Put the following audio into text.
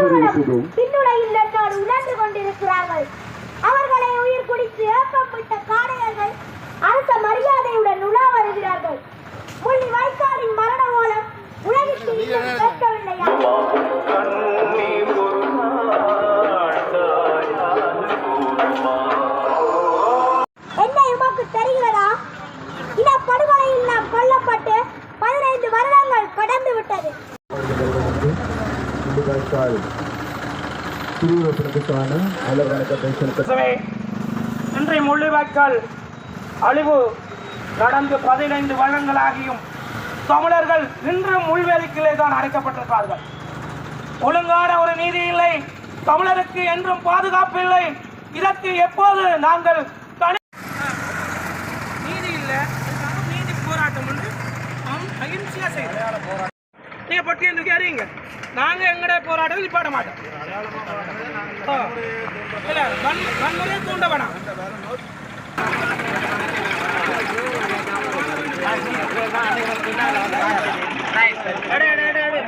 உறவுகளும் பின்னுடையில் என்னோடு உணர்ந்து கொண்டிருக்கிறார்கள். அவர்களை உயிர் குடித்து ஏப்பப்பட்ட காடையர்கள் அரச மரியாதையுடன் உலா வருகிறார்கள். முள்ளி வைக்காலின் மரண மூலம் உலகிற்கு இன்னும் கேட்கவில்லையா? முள்ளிவாய்க்கால் திருவுருவத்திற்கான இன்றைய முள்ளிவாய்க்கால் அழிவு நடந்து பதினைந்து வருடங்களாகியும் தமிழர்கள் இன்றும் முள்வேலிக்கிலே தான் அடைக்கப்பட்டிருக்கிறார்கள் ஒழுங்கான ஒரு நீதி இல்லை தமிழருக்கு என்றும் பாதுகாப்பு இல்லை. இதற்கு எப்போது நாங்கள் தனி நீதி இல்லை நீதி போராட்டம் நாம் அகிம்சையா செய்யணும் நீங்க பட்டியல் தூக்கி அறியுங்க நாங்க எங்கட போராட்டம் நிப்பாட்ட மாட்டோம். இல்ல வன் வன்முறையை தூண்ட வேணாம் அடே, அடே, அடே, அடே.